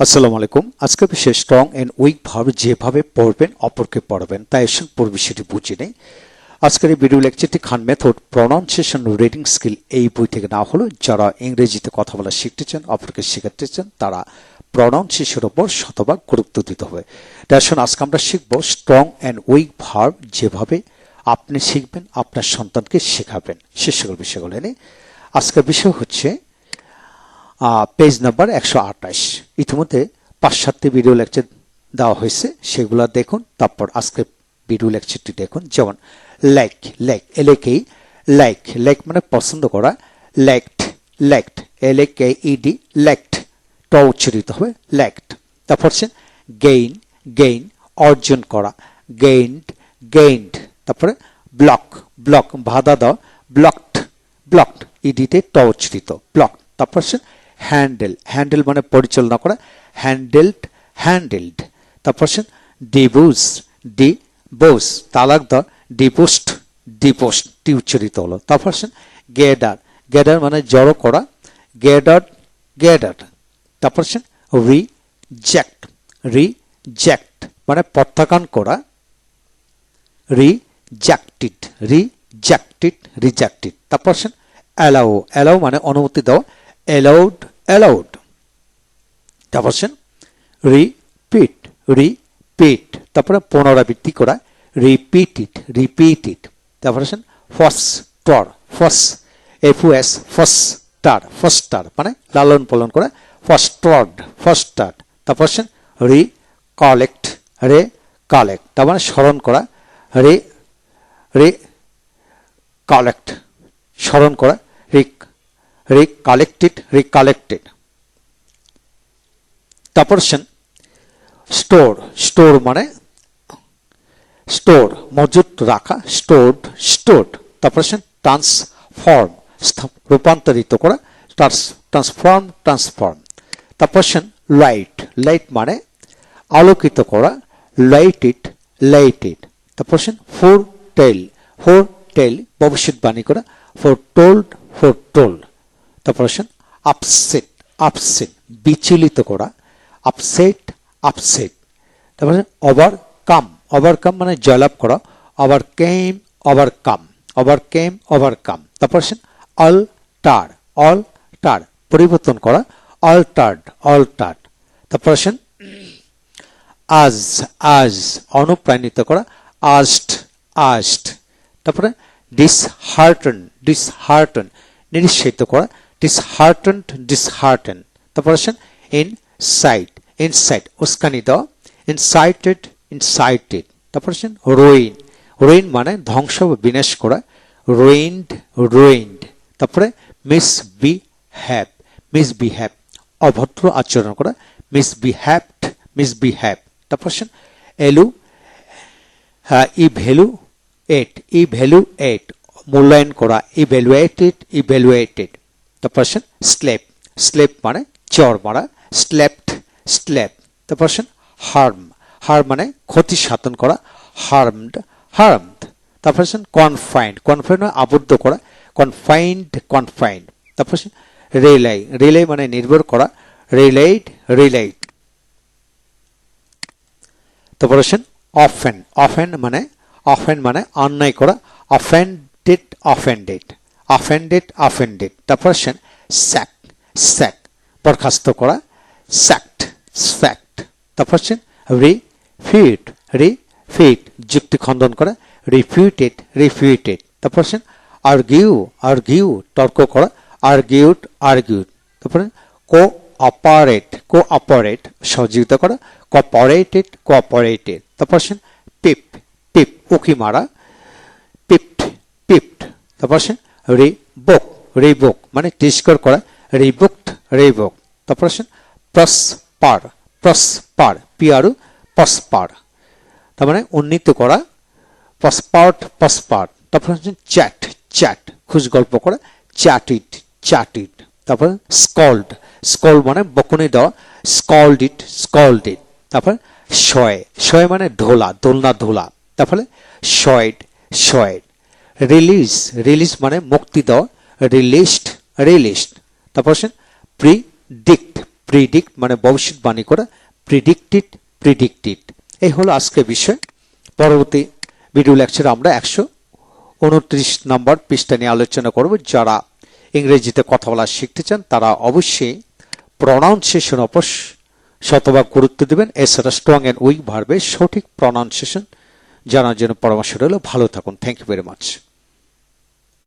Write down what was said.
আসসালামু আলাইকুম। আজকে বিশেষ স্ট্রং অ্যান্ড উইক ভাবে যেভাবে পড়বেন, অপরকে পড়বেন, তাই এসব পড়বে বিষয়টি বুঝে নেই। আজকের এই ভিডিও লেকচারটি Khan method pronunciation reading skill এই বই থেকে না হলো। যারা ইংরেজিতে কথা বলা শিখতে চান, অপরকে শেখাতে চান, তারা প্রনাউন্সিয়েশনের ওপর শতভাগ গুরুত্ব দিতে হবে। আসুন আজকে আমরা শিখব স্ট্রং অ্যান্ড উইক ভার্ব যেভাবে আপনি শিখবেন, আপনার সন্তানকে শেখাবেন। সে সকল বিষয়গুলো এনে আজকের বিষয় হচ্ছে পেজ নাম্বার একশো আঠাশ। ইতিমধ্যে পাঁচ সাতটি ভিডিও লেকচার দেওয়া হয়েছে, সেগুলো দেখুন, তারপর আজকে ভিডিও লেকচারটি দেখুন। যেমন লাইক লাইক এলেকেই লাইক লাইক মানে পছন্দ করা liked liked L A K E D liked ট উচ্চারিত হবে লাইকড তারপর হচ্ছে গেইন গেইন অর্জন করা গেইনড গেইনড তারপরে ব্লক ব্লক বাধা দাও ব্লকড ব্লকড ইডিতে ট উচ্চারিত ব্লক তারপর হচ্ছে হ্যান্ডেল হ্যান্ডেল মানে পরিচালনা করা হ্যান্ডেলড হ্যান্ডেলড তারপর হচ্ছে ডিভোর্স ডি বোস তালাক দ ডিপোস্ট ডিপোস্ট টি উচ্চারিত হলো। তারপর হচ্ছে গেডার গেডার মানে জড়ো করা গেডার গেডার তারপর হচ্ছে রিজেক্ট রিজেক্ট মানে প্রত্যাখ্যান করা রিজেক্টেড রিজেক্টেড রিজেক্টেড তারপর হচ্ছে অ্যালাও অ্যালাউ মানে অনুমতি দেওয়া অ্যালাউড অ্যালাউড তারপর রিপিট রিপিট তারপরে পুনরাবৃত্তি করা রিপিটেড রিপিটেড তারপর হচ্ছে ফস্টর ফস এফ এস ফস্টার ফস্টার মানে লালন পালন করা ফস্টর্ড ফস্টার তারপর হচ্ছে রি কালেক্ট রে কালেক্ট তার মানে স্মরণ করা রে রে কালেক্ট স্মরণ করা রিক রিকালেক্টেড রিকালেক্টেড তারপর স্টোর স্টোর মানে স্টোর মজুত রাখা স্টোরড স্টোরড তারপর ট্রান্সফর্ম রূপান্তরিত করা ট্রান্সফর্ম ট্রান্সফর্ম তারপর লাইট লাইট মানে আলোকিত করা লাইটেড লাইটেড তারপর ফোর টেল ফোর টেল ভবিষ্যৎবাণী করা ফোর টোল্ড ফোর টোল্ড তারপর আসেন আপসেট আপসেট বিচলিত করা আপসেট আপসেট তারপর ওভারকাম ওভারকাম মানে জয়লাভ করা overcame overcome overcame overcome তারপর আসেন অল্টার অল্টার পরিবর্তন করা অল্টার্ড অল্টার্ড তারপর আসেন আজ আজ অনুপ্রাণিত করা আস্ট আস্ট তারপরে ডিসহার্টন ডিসহার্টন নিরুৎসাহিত করা ডিসহার্টেন্ড ডিসহার্টেন তারপর আসেন ইন সাইট ইনসাইট উস্কানি দেওয়া ইনসাইটেড ইনসাইটেড তারপর আসেন রোইন রোইন মানে ধ্বংস বিনাশ করা রোইন্ড রোইন্ড তারপরে misbehave misbehave অভদ্র আচরণ করা misbehaved misbehave তারপর আসেন এলু ই ভ্যালু এট ই ভ্যালু এট মূল্যায়ন করা ইভ্যালুয়েটেড ইভ্যালুয়েটেড তারপর আসেন স্লেপ স্লেপ মানে চর মারা স্লেপড স্লেপ তারপর আসেন হার্ম হার মানে ক্ষতি সাধন করা হার্মড হার্মড তারপর আসেন কনফাইন্ড কনফাইন্ড মানে আবদ্ধ করা কনফাইন্ড কনফাইন্ড তারপর আসেন রেলাই রেলাই মানে নির্ভর করা রিলাইড রিলাইড তারপর আসেন অফেন অফেন মানে অফেন মানে অন্যায় করা অফেন্ডেড অফেন্ডেড অফেন্ডেড অফেন্ডেড তারপর আসেন স্যাক স্যাক বরখাস্ত করা স্যাক্ট স্যাক্ট তারপর আসেন রিফিউট রিফিউট যুক্তি খণ্ডন করা রিফিউটেড রিফিউটেড তারপর আসেন আর্গিউ আর্গিউ তর্ক করা আর্গিউড আর্গিউড তারপরে কো অপারেট কো অপারেট সহযোগিতা করা কোঅপারেটেড কোঅপারেটেড তারপর আসেন পিপ পিপ উকি মারা পিপ্ট পিপ্ট তারপর আসেন রিবোক রিবোক মানে তিরস্কার করা রিবুকড রিবোক। তারপর আসেন প্রসপার প্রসপার, পিয়ারু, পসপার। তার মানে উন্নীত করা, পসপার্ট, পসপার। তারপর হচ্ছে চ্যাট চ্যাট, খুশ গল্প করা, চ্যাটিড চ্যাটিড। তারপর স্কল্ড স্কল্ড মানে বকুনি দেওয়া, স্কল্ড ইট স্কল্ড ইট। তারপর শয় শয় মানে ঢোলা দোলনা ধোলা। তারপরে শয়েড শয়েড। রিলিজ রিলিজ মানে মুক্তি দেওয়া রিলিস্ট রিলিস্ট তারপর প্রিডিক্ট প্রিডিক্ট মানে ভবিষ্যৎবাণী করা প্রিডিক্টেড প্রিডিক্টেড এই হলো আজকের বিষয়। পরবর্তী ভিডিও লেকচারে আমরা একশো উনত্রিশ নম্বর পৃষ্ঠা নিয়ে আলোচনা করব। যারা ইংরেজিতে কথা বলা শিখতে চান, তারা অবশ্যই প্রনাউন্সিয়েশন অপর শতভাগ গুরুত্ব দেবেন। এছাড়া স্ট্রং অ্যান্ড উইক ভার্বে সঠিক প্রনাউন্সিয়েশন জানার জন্য পরামর্শ রইল। ভালো থাকুন। Thank you very much